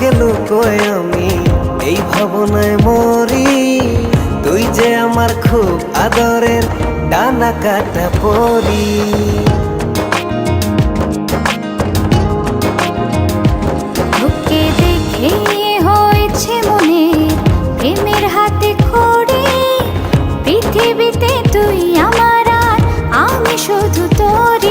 গেল তোয় আমি? এই ভাবনায় মরি। তুই যে আমার খুব আদরের ডানা কাটা পরি। পৃথিবীতে তুই আমার আমি শুধু তোরে